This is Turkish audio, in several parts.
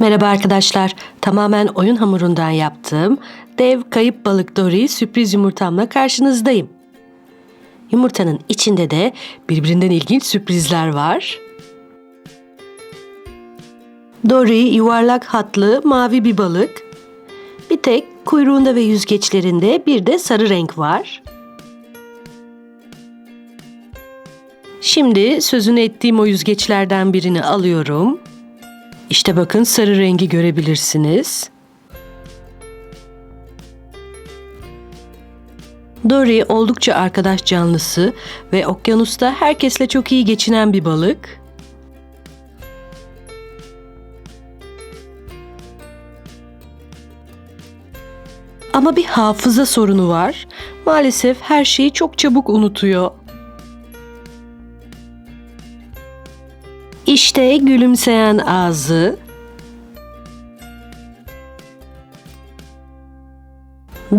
Merhaba arkadaşlar. Tamamen oyun hamurundan yaptığım dev kayıp balık Dory sürpriz yumurtamla karşınızdayım. Yumurtanın içinde de birbirinden ilginç sürprizler var. Dory yuvarlak hatlı mavi bir balık. Bir tek kuyruğunda ve yüzgeçlerinde bir de sarı renk var. Şimdi sözünü ettiğim o yüzgeçlerden birini alıyorum. İşte bakın sarı rengi görebilirsiniz. Dory oldukça arkadaş canlısı ve okyanusta herkesle çok iyi geçinen bir balık. Ama bir hafıza sorunu var. Maalesef her şeyi çok çabuk unutuyor. İşte gülümseyen ağzı.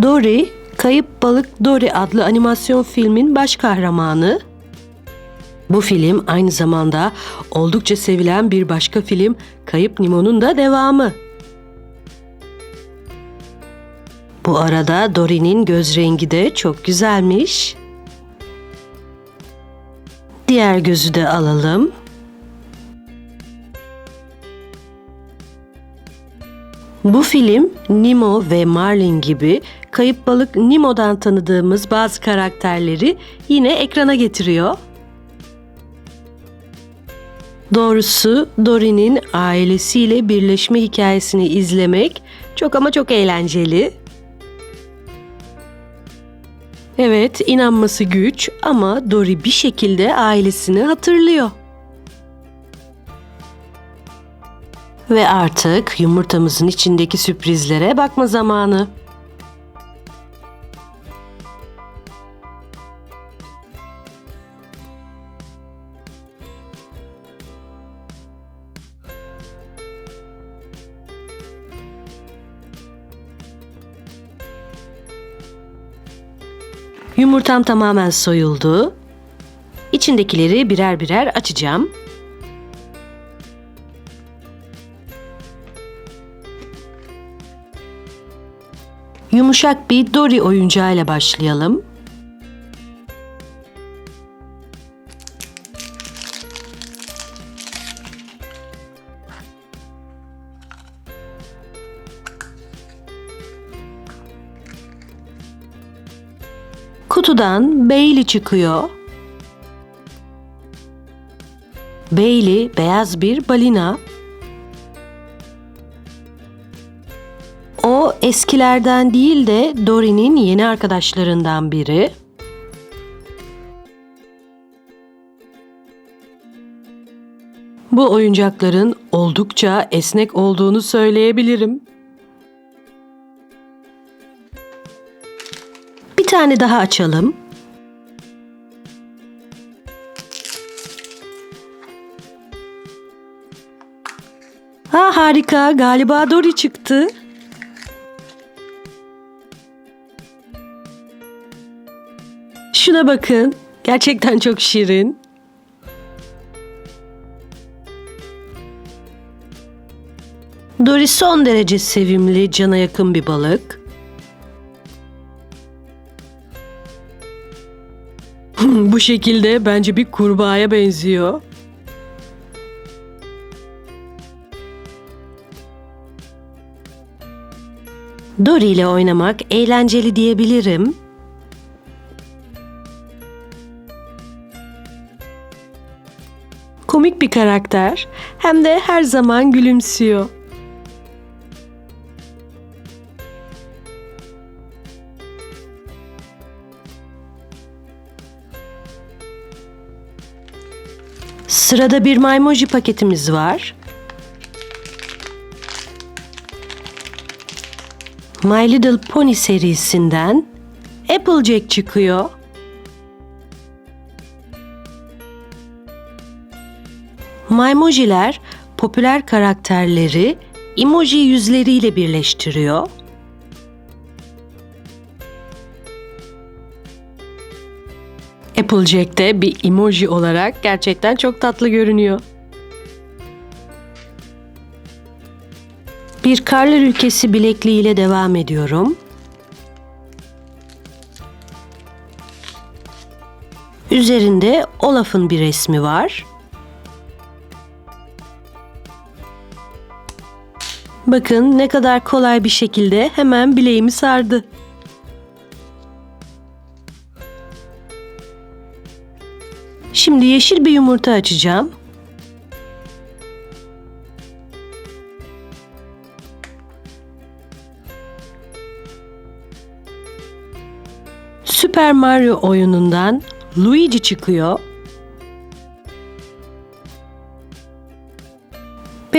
Dory, Kayıp Balık Dory adlı animasyon filmin baş kahramanı. Bu film aynı zamanda oldukça sevilen bir başka film Kayıp Nemo'nun da devamı. Bu arada Dory'nin göz rengi de çok güzelmiş. Diğer gözü de alalım. Bu film Nemo ve Marlin gibi kayıp balık Nemo'dan tanıdığımız bazı karakterleri yine ekrana getiriyor. Doğrusu Dory'nin ailesiyle birleşme hikayesini izlemek çok ama çok eğlenceli. Evet, inanması güç ama Dory bir şekilde ailesini hatırlıyor. Ve artık yumurtamızın içindeki sürprizlere bakma zamanı. Yumurtam tamamen soyuldu. İçindekileri birer birer açacağım. Yumuşak bir Dory oyuncağıyla başlayalım. Kutudan Bailey çıkıyor. Bailey beyaz bir balina. Eskilerden değil de Dory'nin yeni arkadaşlarından biri. Bu oyuncakların oldukça esnek olduğunu söyleyebilirim. Bir tane daha açalım. Ha harika, galiba Dory çıktı. Şuna bakın. Gerçekten çok şirin. Dory son derece sevimli, cana yakın bir balık. Bu şekilde bence bir kurbağaya benziyor. Dory ile oynamak eğlenceli diyebilirim. Komik bir karakter hem de her zaman gülümsüyor. Sırada bir Maymoji paketimiz var. My Little Pony serisinden Applejack çıkıyor. Maymojiler popüler karakterleri emoji yüzleriyle birleştiriyor. Applejack de bir emoji olarak gerçekten çok tatlı görünüyor. Bir karlar ülkesi bilekliğiyle devam ediyorum. Üzerinde Olaf'ın bir resmi var. Bakın ne kadar kolay bir şekilde hemen bileğimi sardı. Şimdi yeşil bir yumurta açacağım. Super Mario oyunundan Luigi çıkıyor.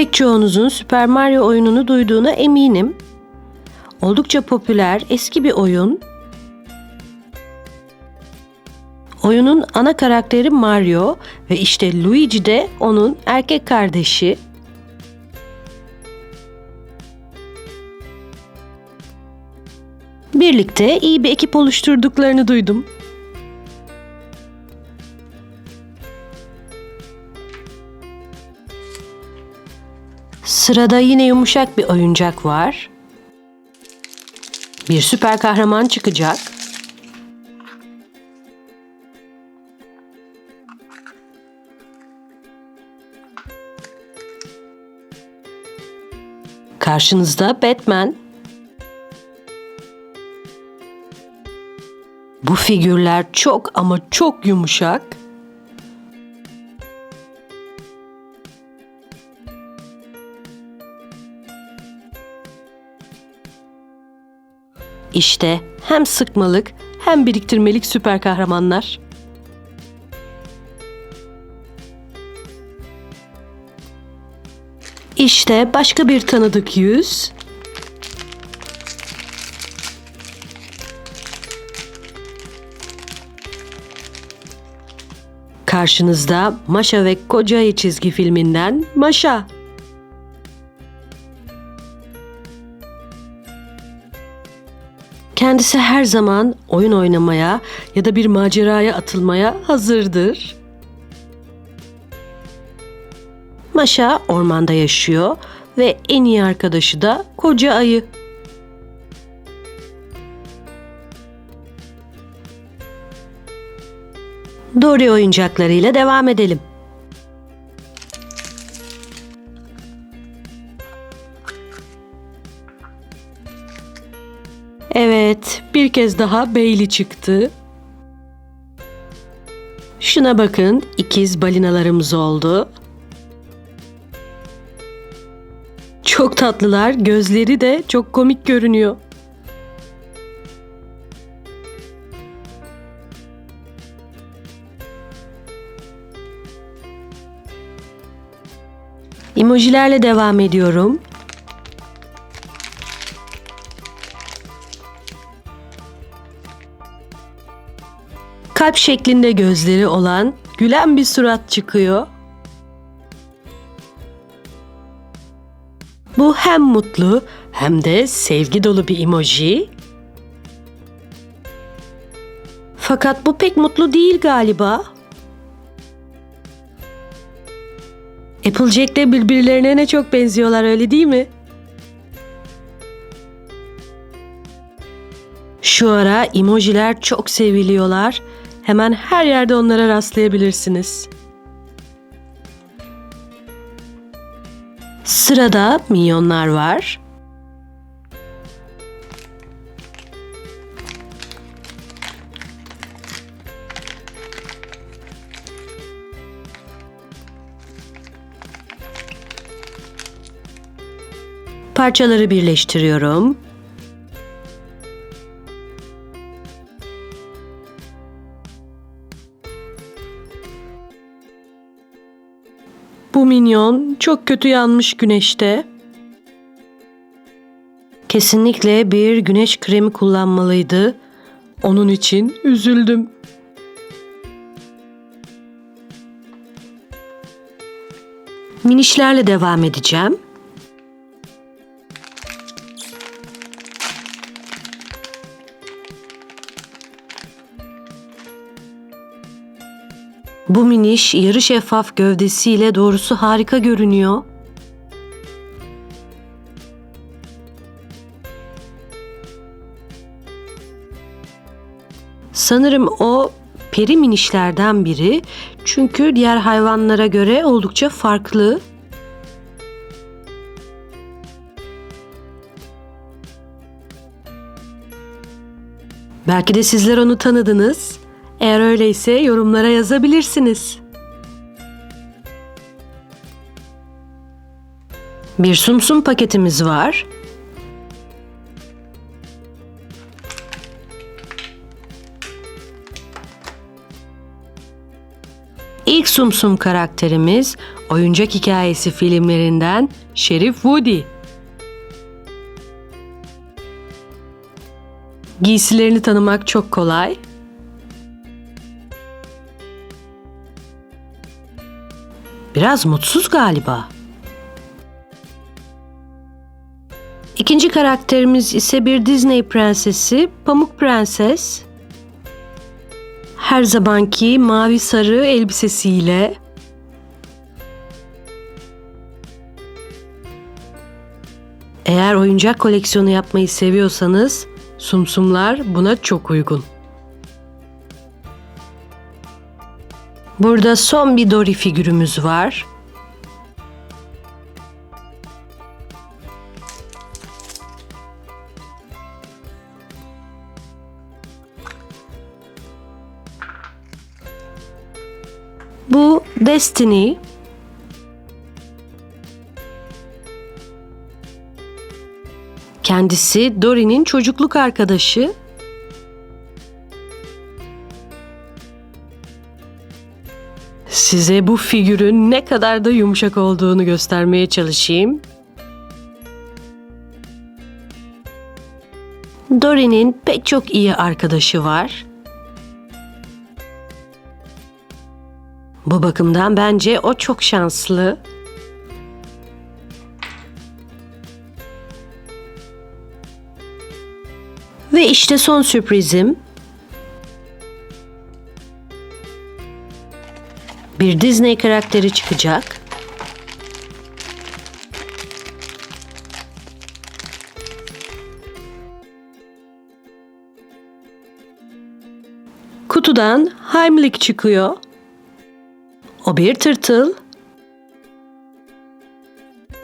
Pek çoğunuzun Super Mario oyununu duyduğuna eminim. Oldukça popüler, eski bir oyun. Oyunun ana karakteri Mario ve işte Luigi de onun erkek kardeşi. Birlikte iyi bir ekip oluşturduklarını duydum. Sırada yine yumuşak bir oyuncak var. Bir süper kahraman çıkacak. Karşınızda Batman. Bu figürler çok ama çok yumuşak. İşte hem sıkmalık hem biriktirmelik süper kahramanlar. İşte başka bir tanıdık yüz. Karşınızda Maşa ve Kocayı çizgi filminden Maşa. Kendisi her zaman oyun oynamaya ya da bir maceraya atılmaya hazırdır. Maşa ormanda yaşıyor ve en iyi arkadaşı da koca ayı. Dory oyuncaklarıyla devam edelim. Bir kez daha Bailey çıktı. Şuna bakın, ikiz balinalarımız oldu. Çok tatlılar, gözleri de çok komik görünüyor. Emojilerle devam ediyorum. Kalp şeklinde gözleri olan gülen bir surat çıkıyor. Bu hem mutlu hem de sevgi dolu bir emoji. Fakat bu pek mutlu değil galiba. Applejack de birbirlerine ne çok benziyorlar öyle değil mi? Şu ara emojiler çok seviliyorlar. Hemen her yerde onlara rastlayabilirsiniz. Sırada minyonlar var. Parçaları birleştiriyorum. Bu minyon çok kötü yanmış güneşte. Kesinlikle bir güneş kremi kullanmalıydı. Onun için üzüldüm. Minişlerle devam edeceğim. Bu miniş yarı şeffaf gövdesiyle doğrusu harika görünüyor. Sanırım o peri minişlerden biri çünkü diğer hayvanlara göre oldukça farklı. Belki de sizler onu tanıdınız. Eğer öyleyse yorumlara yazabilirsiniz. Bir sumsum paketimiz var. İlk sumsum karakterimiz oyuncak hikayesi filmlerinden Şerif Woody. Giysilerini tanımak çok kolay. Biraz mutsuz galiba. İkinci karakterimiz ise bir Disney prensesi, Pamuk Prenses. Her zamanki mavi sarı elbisesiyle Eğer oyuncak koleksiyonu yapmayı seviyorsanız sumsumlar buna çok uygun. Burada son bir Dory figürümüz var. Bu Destiny. Kendisi Dory'nin çocukluk arkadaşı. Size bu figürün ne kadar da yumuşak olduğunu göstermeye çalışayım. Dory'nin pek çok iyi arkadaşı var. Bu bakımdan bence o çok şanslı. Ve işte son sürprizim. Bir Disney karakteri çıkacak. Kutudan Heimlich çıkıyor. O bir tırtıl.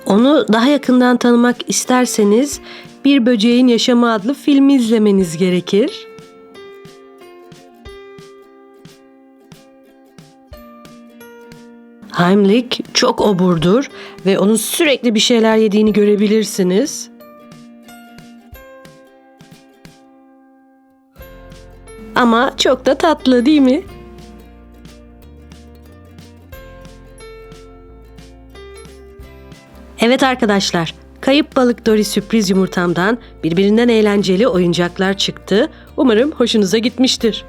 Onu daha yakından tanımak isterseniz Bir Böceğin Yaşamı adlı filmi izlemeniz gerekir. Heimlich çok oburdur ve onun sürekli bir şeyler yediğini görebilirsiniz. Ama çok da tatlı değil mi? Evet arkadaşlar, Kayıp Balık Dory sürpriz yumurtamdan birbirinden eğlenceli oyuncaklar çıktı. Umarım hoşunuza gitmiştir.